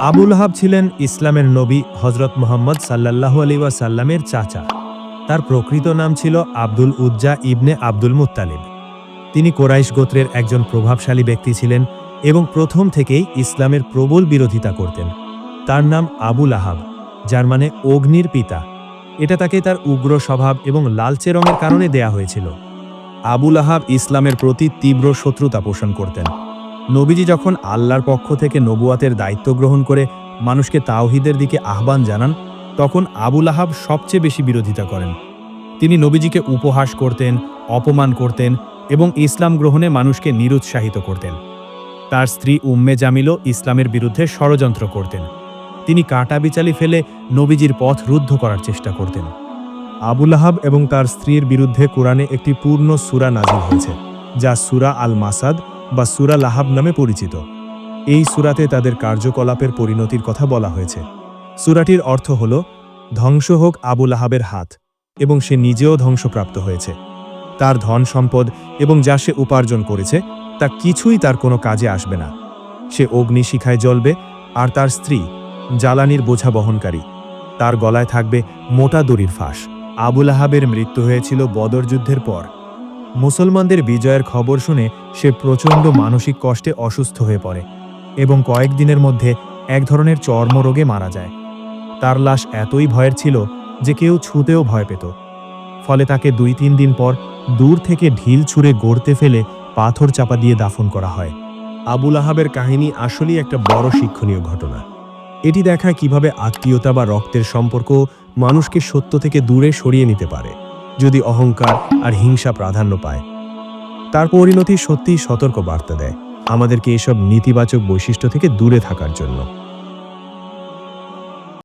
আবুল আহাব ছিলেন ইসলামের নবী হজরত মোহাম্মদ সাল্লাল্লাহু আলী সাল্লামের চাচা। তার প্রকৃত নাম ছিল Abdul Uzza ibn Abdul Muttalib. তিনি কোরাইশ গোত্রের একজন প্রভাবশালী ব্যক্তি ছিলেন এবং প্রথম থেকেই ইসলামের প্রবল বিরোধিতা করতেন। তার নাম আবুল আহাব, যার মানে অগ্নির পিতা। এটা তাকে তার উগ্র স্বভাব এবং লালচে রঙের কারণে দেয়া হয়েছিল। আবুল আহাব ইসলামের প্রতি তীব্র শত্রুতা পোষণ করতেন। নবীজি যখন আল্লাহর পক্ষ থেকে নবুয়াতের দায়িত্ব গ্রহণ করে মানুষকে তাওহিদের দিকে আহ্বান জানান, তখন আবুল আহাব সবচেয়ে বেশি বিরোধিতা করেন। তিনি নবীজিকে উপহাস করতেন, অপমান করতেন এবং ইসলাম গ্রহণে মানুষকে নিরুৎসাহিত করতেন। তার স্ত্রী উম্মে জামিলও ইসলামের বিরুদ্ধে ষড়যন্ত্র করতেন। তিনি কাটা বিচালি ফেলে নবীজির পথ রুদ্ধ করার চেষ্টা করতেন। আবুল আহাব এবং তার স্ত্রীর বিরুদ্ধে কোরআনে একটি পূর্ণ সুরা নাজিল হয়েছে, যা সুরা আল মাসাদ বা সুরা লাহাব নামে পরিচিত। এই সুরাতে তাদের কার্যকলাপের পরিণতির কথা বলা হয়েছে। সুরাটির অর্থ হল, ধ্বংস হোক আবু লাহাবের হাত, এবং সে নিজেও ধ্বংসপ্রাপ্ত হয়েছে। তার ধন সম্পদ এবং যা সে উপার্জন করেছে, তা কিছুই তার কোনো কাজে আসবে না। সে অগ্নিশিখায় জ্বলবে, আর তার স্ত্রী, জ্বালানির বোঝা বহনকারী, তার গলায় থাকবে মোটা দড়ির ফাঁস। আবুল আহাবের মৃত্যু হয়েছিল বদর যুদ্ধের পর। মুসলমানদের বিজয়ের খবর শুনে সে প্রচণ্ড মানসিক কষ্টে অসুস্থ হয়ে পড়ে এবং কয়েকদিনের মধ্যে এক ধরনের চর্মরোগে মারা যায়। তার লাশ এতই ভয়ের ছিল যে কেউ ছুঁতেও ভয় পেত। ফলে তাকে দুই তিন দিন পর দূর থেকে ঢিল ছুঁড়ে গড়তে ফেলে পাথর চাপা দিয়ে দাফন করা হয়। আবুল আহাবের কাহিনী আসলেই একটা বড় শিক্ষণীয় ঘটনা। এটি দেখায় কীভাবে আত্মীয়তা বা রক্তের সম্পর্ক মানুষকে সত্য থেকে দূরে সরিয়ে নিতে পারে। যদি অহংকার আর হিংসা প্রাধান্য পায়। তার পরিণতি সত্যিই সতর্ক বার্তা দেয়। আমাদেরকে এসব নেতিবাচক বৈশিষ্ট্য থেকে দূরে থাকার জন্য।